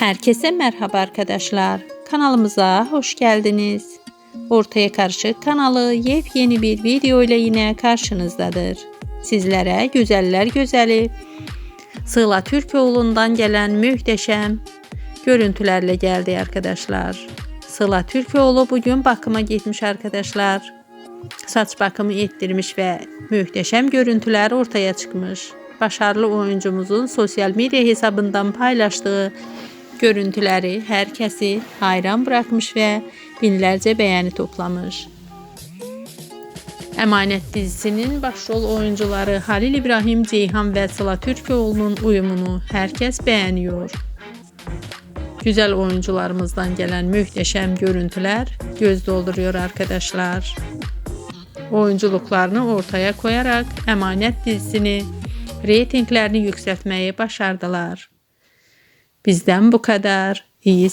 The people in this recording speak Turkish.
Herkese merhaba arkadaşlar. Kanalımıza hoş geldiniz. Ortaya Karışık kanalı yepyeni bir video ile yine karşınızdadır. Sizlere güzeller güzeli Sıla Türkoğlu'ndan gelen muhteşem görüntülerle geldi arkadaşlar. Sıla Türkoğlu bugün bakıma gitmiş arkadaşlar. Saç bakımı ettirmiş ve muhteşem görüntüler ortaya çıkmış. Başarılı oyuncumuzun sosyal medya hesabından paylaştığı Görüntüləri hər kəsi hayran buraxmış və minlərcə bəyəni toplamış. Əmanət dizisinin başrol oyuncuları Halil İbrahim Ceyhan və Sıla Türkoğlu'nun uyumunu hər kəs bəyəniyor. Gözəl oyuncularımızdan gələn möhtəşəm görüntülər göz dolduruyor arkadaşlar. Oyunculuklarını ortaya qoyaraq Əmanət dizisini reytinqlərini yüksəltməyi başardılar. Bizden bu kadar. İyi